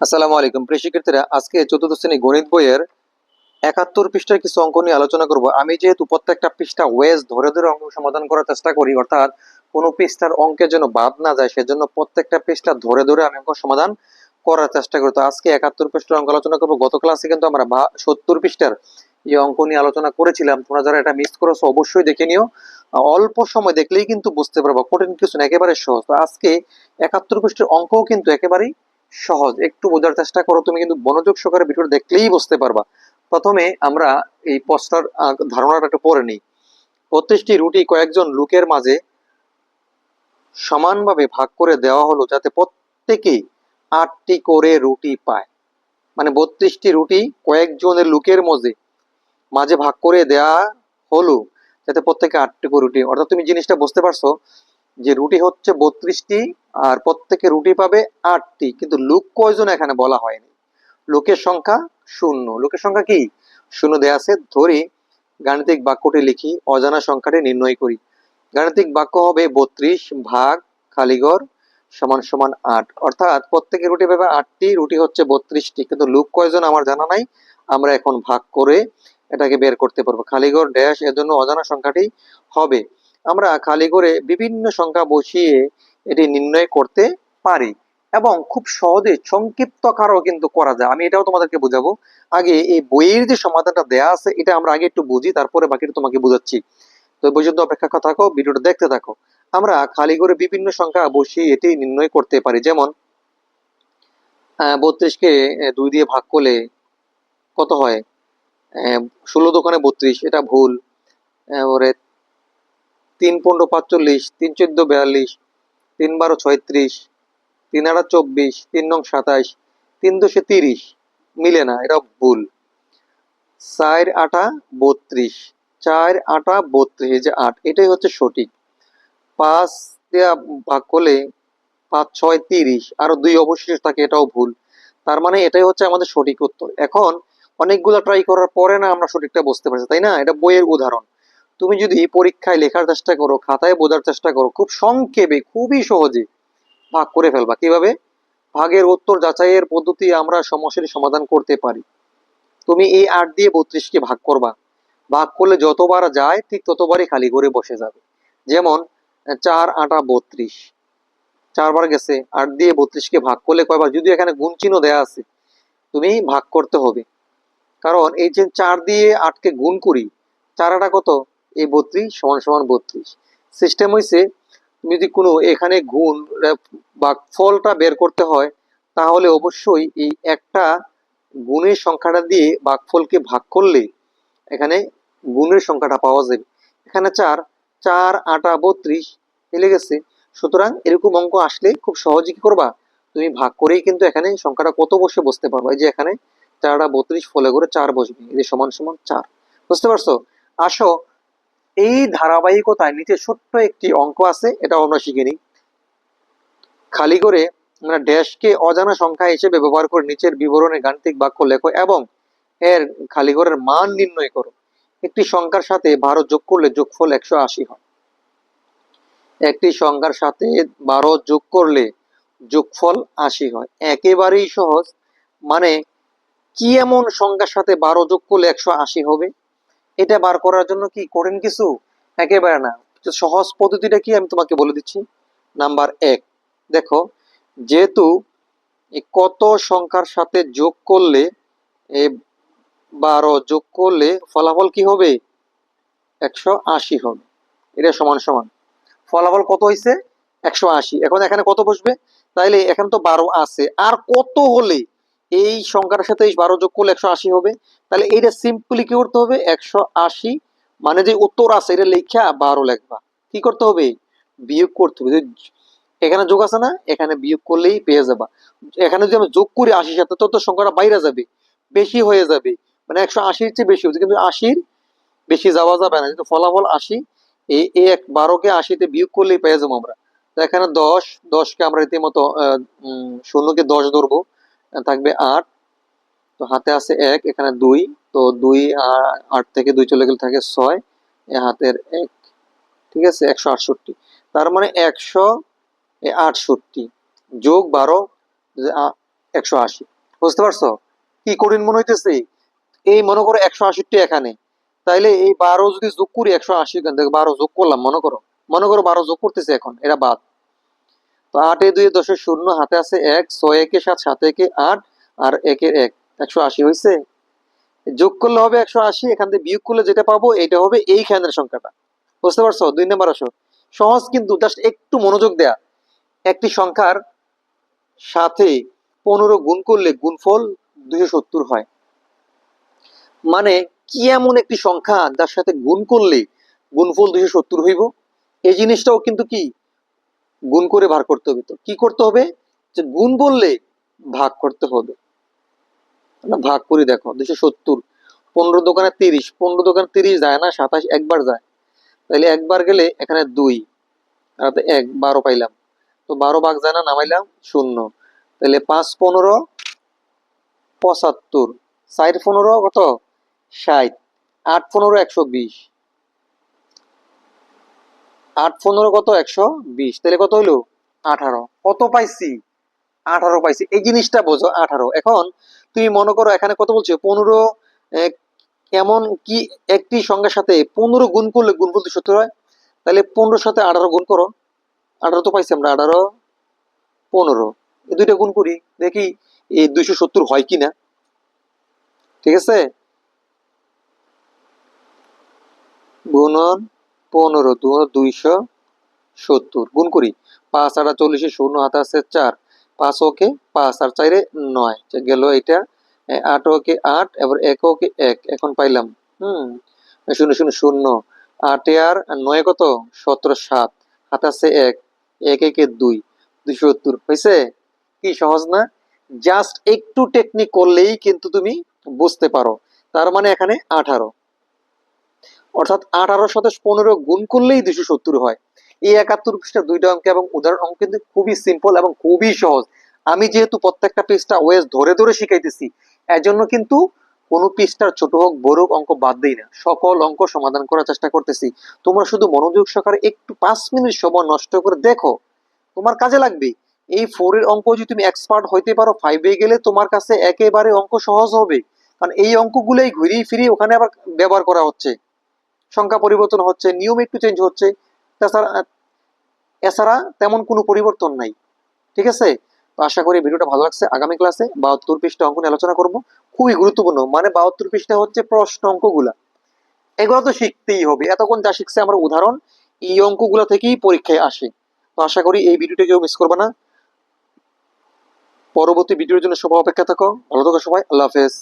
আসসালামু আলাইকুম। প্রিয় শিক্ষার্থীরা, আজকে চতুর্থ শ্রেণি গণিত বইয়ের একাত্তর পৃষ্ঠার কিছু অঙ্ক নিয়ে আলোচনা করব। আমি যেহেতু প্রত্যেকটা পৃষ্ঠা ওয়েজ ধরে ধরে অঙ্ক সমাধান করার চেষ্টা করি, অর্থাৎ কোনো পৃষ্ঠার অঙ্কের জন্য বাদ না যায়, সেজন্য প্রত্যেকটা পৃষ্ঠা ধরে ধরে আমি অঙ্ক সমাধান করার চেষ্টা করি। তো আজকে একাত্তর পৃষ্ঠার অঙ্ক আলোচনা করব। গত ক্লাসে কিন্তু আমরা সত্তর পৃষ্ঠার এই অঙ্ক নিয়ে আলোচনা করেছিলাম। তোমরা যারা এটা মিস করেছ, অবশ্যই দেখে নিও। অল্প সময় দেখলেই কিন্তু বুঝতে পারব, কঠিন কিছু না, একেবারে সহজ। তো আজকে একাত্তর পৃষ্ঠের অঙ্কও কিন্তু একেবারেই সহজ। একটু বোঝার চেষ্টা করো, তুমি কিন্তু মনোযোগ সহকারে ভিডিওটা দেখলেই বুঝতে পারবা। প্রথমে আমরা এই প্রশ্নের ধারণাটা একটু পড়ে নিই। প্রত্যেকটি রুটি কয়েকজন লোকের মাঝে সমানভাবে ভাগ করে দেওয়া হলো যাতে প্রত্যেকেই আটটি করে রুটি পায়। মানে বত্রিশটি রুটি কয়েকজনের লোকের মধ্যে মাঝে ভাগ করে দেওয়া হলো যাতে প্রত্যেকে আটটি করে রুটি। অর্থাৎ তুমি জিনিসটা বুঝতে পারছ যে রুটি হচ্ছে বত্রিশটি আর প্রত্যেকে রুটি পাবে আটটি। কিন্তু লোক কয়জন এখানে বলা হয়নি? লোকের সংখ্যা শূন্য। লোকের সংখ্যা কি? শূন্য দেয়া আছে। ধরি গাণিতিক বাক্যটি লিখি, অজানা সংখ্যাটি নির্ণয় করি। গাণিতিক বাক্য হবে বত্রিশ ভাগ খালিগড় সমান সমান আট। অর্থাৎ প্রত্যেকে রুটি পাবে আটটি, রুটি হচ্ছে বত্রিশটি। কিন্তু লোক কয়জন আমার জানা নাই? আমরা এখন ভাগ করে এটাকে বের করতে পারব। খালিগড় ড্যাশ এর জন্য অজানা সংখ্যাটি হবে আমরা খালি করে বিভিন্ন সংখ্যা বসিয়ে এটি নির্ণয় করতে পারি এবং খুব সহজে সংক্ষিপ্তকারও কিন্তু করা যায়। আমি এটাও তোমাদেরকে বোঝাবো। আগে এই বইয়ের যে সমাধানটা দেয়া আছে, এটা আমরা আগে একটু বুঝি, তারপরে বাকিটা তোমাকে বোঝাচ্ছি। তো পর্যন্ত অপেক্ষা থাকো, ভিডিওটা দেখতে থাকো। আমরা খালি করে বিভিন্ন সংখ্যা বসিয়ে এটি নির্ণয় করতে পারি। যেমন বত্রিশকে দুই দিয়ে ভাগ করলে কত হয়? ষোলো দোকানে বত্রিশ, এটা ভুল। তিন পনেরো পাঁচচল্লিশ, তিন চোদ্দ বিয়াল্লিশ, তিন বারো ছয়ত্রিশ, তিন আটা চব্বিশ, তিন নং সাতাইশ, তিন দশে তিরিশ। মিলে না এটা ভুল। চার আটা বত্রিশ, চার আটা বত্রিশ যে আট, এটাই হচ্ছে সঠিক। পাঁচ দেওয়া ভাগ করলে পাঁচ ছয় তিরিশ, আরও দুই অবশেষ থাকে, এটাও ভুল। তার মানে এটাই হচ্ছে আমাদের সঠিক উত্তর। এখন অনেকগুলো ট্রাই করার পরে না আমরা সঠিকটা বুঝতে পারছি, তাই না? এটা বইয়ের উদাহরণ। তুমি যদি পরীক্ষায় লেখার চেষ্টা করো, খাতায় বোঝার চেষ্টা করো, খুব সংক্ষেপে, খুবই সহজে ভাগ করে ফেলবা। কীভাবে? ভাগের উত্তর যাচাইয়ের পদ্ধতি আমরা সমস্যার সমাধান করতে পারি। তুমি এই আট দিয়ে বত্রিশকে ভাগ করবা। ভাগ করলে যতবার যায়, ঠিক ততবারই খালি করে বসে যাবে। যেমন, চার আটা বত্রিশ। চারবার গেছে, আট দিয়ে বত্রিশকে ভাগ করলে কয়বার? যদি এখানে গুণ চিহ্ন দেয়া আছে, তুমি ভাগ করতে হবে। কারণ এই যে চার দিয়ে আটকে গুণ করি, চার আটা কত? এই বত্রিশ সমান সমান বত্রিশ। সিস্টেম হয়েছে তুমি যদি কোনো এখানে গুণ বা ফলটা বের করতে হয়, তাহলে অবশ্যই এই একটা গুণের সংখ্যাটা দিয়ে বাঘফলকে ভাগ করলে এখানে গুণের সংখ্যাটা পাওয়া যাবে। এখানে চার চার, আটা, বত্রিশ মিলে গেছে। সুতরাং এরকম অঙ্ক আসলে খুব সহজে কি করবা? তুমি ভাগ করেই কিন্তু এখানে সংখ্যাটা কত বসে বসতে পারবা? এই যে এখানে চারটা বত্রিশ ফলে করে চার বসবে, এই যে সমান সমান চার। বুঝতে পারছ? আসো এই ধারাবাহিকতায় নিচে ছোট্ট একটি অঙ্ক আছে এটা আমরা শিখে নিই। খালি করে আমরা ড্যাশকে অজানা সংখ্যা হিসেবে ব্যবহার করে নিচের বিবরণে গাণিতিক বাক্য লেখো এবং এর খালি ঘরের মান নির্ণয় করো। একটি সংখ্যার সাথে বারো যোগ করলে যোগফল একশো আশি হয়। একটি সংখ্যার সাথে বারো যোগ করলে যোগফল আশি হয়। একেবারেই সহজ। মানে কি এমন সংখ্যার সাথে বারো যোগ করলে একশো আশি হবে? এটা বার করার জন্য কি করেন কিছু? একেবারে না। সহজ পদ্ধতিটা কি আমি তোমাকে বলে দিচ্ছি? নাম্বার এক, দেখো, যেহেতু কত সংখ্যার সাথে যোগ করলে বারো যোগ করলে ফলাফল কি হবে? একশো আশি হবে। এটা সমান সমান। ফলাফল কত হয়েছে একশো আশি। এখন এখানে কত বসবে? তাইলে এখানে তো বারো আছে। আর কত হলে এই সংখ্যার সাথে এই বারো যোগ করলে একশো আশি হবে। তাহলে এইটা সিম্পলি কি করতে হবে? একশো আশি মানে যে উত্তর আছে, এটা লেখা বারো লেখবা। কি করতে হবে? বিয়োগ করতে হবে। এখানে যোগ আছে না, এখানে বিয়োগ করলেই পেয়ে যাবা। এখানে যদি আমরা যোগ করি আশির সাথে, তত সংখ্যাটা বাইরে যাবে, বেশি হয়ে যাবে। মানে একশো আশির চেয়ে বেশি হচ্ছে, কিন্তু আশির বেশি যাওয়া যাবে না। কিন্তু ফলাফল আশি, এই এক বারোকে আশিতে বিয়োগ করলেই পেয়ে যাব আমরা। এখানে দশ, দশকে আমরা রীতিমতো শূন্যকে দশ ধরবো। থাকবে আট। তো হাতে আছে এক, এখানে দুই। তো দুই আট থেকে দুই চলে গেলে থাকে ছয়, এ হাতের এক। ঠিক আছে? একশো আটষট্টি। তার মানে একশো আটষট্টি যোগ বারো একশো আশি। বুঝতে পারছ? কি কঠিন মনে হইতেছে? এই মনে করো একশো আশিটি এখানে। তাইলে এই বারো যদি যোগ করি একশো আশি এখান বারো যোগ করলাম, মনে করো। মনে করো বারো যোগ করতেছে এখন, এটা বাদ। তো আটে দুই দশের শূন্য, হাতে আছে এক, ছয় একে সাত সাত একে আট, আর একের এক। একশো আশি হয়েছে যোগ করলে হবে একশো আশি, এখান থেকে বিয়োগ করলে যেটা পাবো এটা হবে সংখ্যাটা। বুঝতে পারছ? দুই নম্বর আসো সহজ কিন্তু জাস্ট একটু মনোযোগ দেয়া। একটি সংখ্যার সাথে পনেরো গুণ করলে গুণফল দুশো সত্তর হয়। মানে কি এমন একটি সংখ্যা যার সাথে গুণ করলে গুণফল দুশো সত্তর হইব? এই জিনিসটাও কিন্তু কি? গুণ করে ভাগ করতে হবে তো। কি করতে হবে? যে গুণ বললে ভাগ করতে হবে। ভাগ করে দেখো দুশো সত্তর, পনেরো দোকানে তিরিশ, পনেরো দোকানে তিরিশ যায় না, সাতাশ একবার যায়। তাহলে একবার গেলে এখানে দুই আর এক, বারো পাইলাম। তো বারো ভাগ যায় না, নামাইলাম শূন্য। তাহলে পাঁচ পনেরো, পঁচাত্তর ষাট পনেরো কত? ষাট, আট পনেরো একশো বিশ। আট পনেরো কত? একশো বিশ। তাহলে কত হইল? আঠারো। কত পাইছি? আঠারো পাইছি। এই জিনিসটা বোঝো, আঠারো। এখন তুমি মনে করো এখানে কত বলছো? পনেরো এমন কি একটি সংখ্যার সাথে পনেরো গুণ করলে গুণ বলতে সত্তর হয়। তাহলে পনেরোর সাথে আঠারো গুণ করো। আঠারো তো পাইছি আমরা, আঠারো, পনেরো। এই দুইটা গুণ করি, দেখি এই দুইশো সত্তর হয় কিনা। ঠিক আছে? গুণন পনেরো দু দুইশো সত্তর। গুণ করি, পাঁচ আর চল্লিশে শূন্য আছে চার। পাঁচ ওকে, পাঁচ আর চাইরে নয়। গেল এটা আট ওকে আট, এবার এক ওকে এক। এখন পাইলাম, হুম, শূন্য শূন্য শূন্য। আটে আর নয় কত? সতেরো, সাত। হাতে আছে এক এক, একে দুই দুইশো সত্তর। হয়েছে কি সহজ না? জাস্ট একটু টেকনিক করলেই কিন্তু তুমি বুঝতে পারো। তার মানে এখানে আঠারো। অর্থাৎ আঠারোর সাথে পনেরো গুণ করলেই দুশো সত্তর হয়। এই একাত্তর পৃষ্ঠা দুইটা অঙ্ক এবং উদাহরণ অঙ্ক কিন্তু খুবই সিম্পল এবং খুবই সহজ। আমি যেহেতু প্রত্যেকটা পৃষ্ঠা ওয়েস ধরে ধরে শিখাইতেছি, এজন্য কিন্তু কোনো পৃষ্ঠার ছোট হোক, বড় হোক, অঙ্ক বাদ দেই না। সকল অঙ্ক সমাধান করার চেষ্টা করতেছি। তোমরা শুধু মনোযোগ সহকারে একটু পাঁচ মিনিট সময় নষ্ট করে দেখো, তোমার কাজে লাগবে। এই ফোর এর অঙ্ক যদি তুমি এক্সপার্ট হইতে পারো ফাইভে গেলে তোমার কাছে একেবারে অঙ্ক সহজ হবে। কারণ এই অঙ্কগুলোই ঘুরিয়ে ফিরিয়ে ওখানে আবার ব্যবহার করা হচ্ছে। সংখ্যা পরিবর্তন হচ্ছে, নিয়ম একটু চেঞ্জ হচ্ছে। তাছাড়া, এছাড়া তেমন কোনো পরিবর্তন নাই। ঠিক আছে? তো আশা করি ভিডিওটা ভালো লাগছে। আগামী ক্লাসে বাহাত্তর পৃষ্ঠা অঙ্ক নিয়ে আলোচনা করব। খুবই গুরুত্বপূর্ণ। মানে বাহাত্তর পৃষ্ঠা হচ্ছে প্রশ্ন অঙ্কগুলা। এগুলো তো শিখতেই হবে। এতক্ষণ যা শিখছে আমার উদাহরণ, এই অঙ্কগুলো থেকেই পরীক্ষায় আসে। তো আশা করি এই ভিডিওটা কেউ মিস করবে না। পরবর্তী ভিডিওর জন্য সবাই অপেক্ষা থাকো। ভালো থাকো সবাই। আল্লাহ হাফেজ।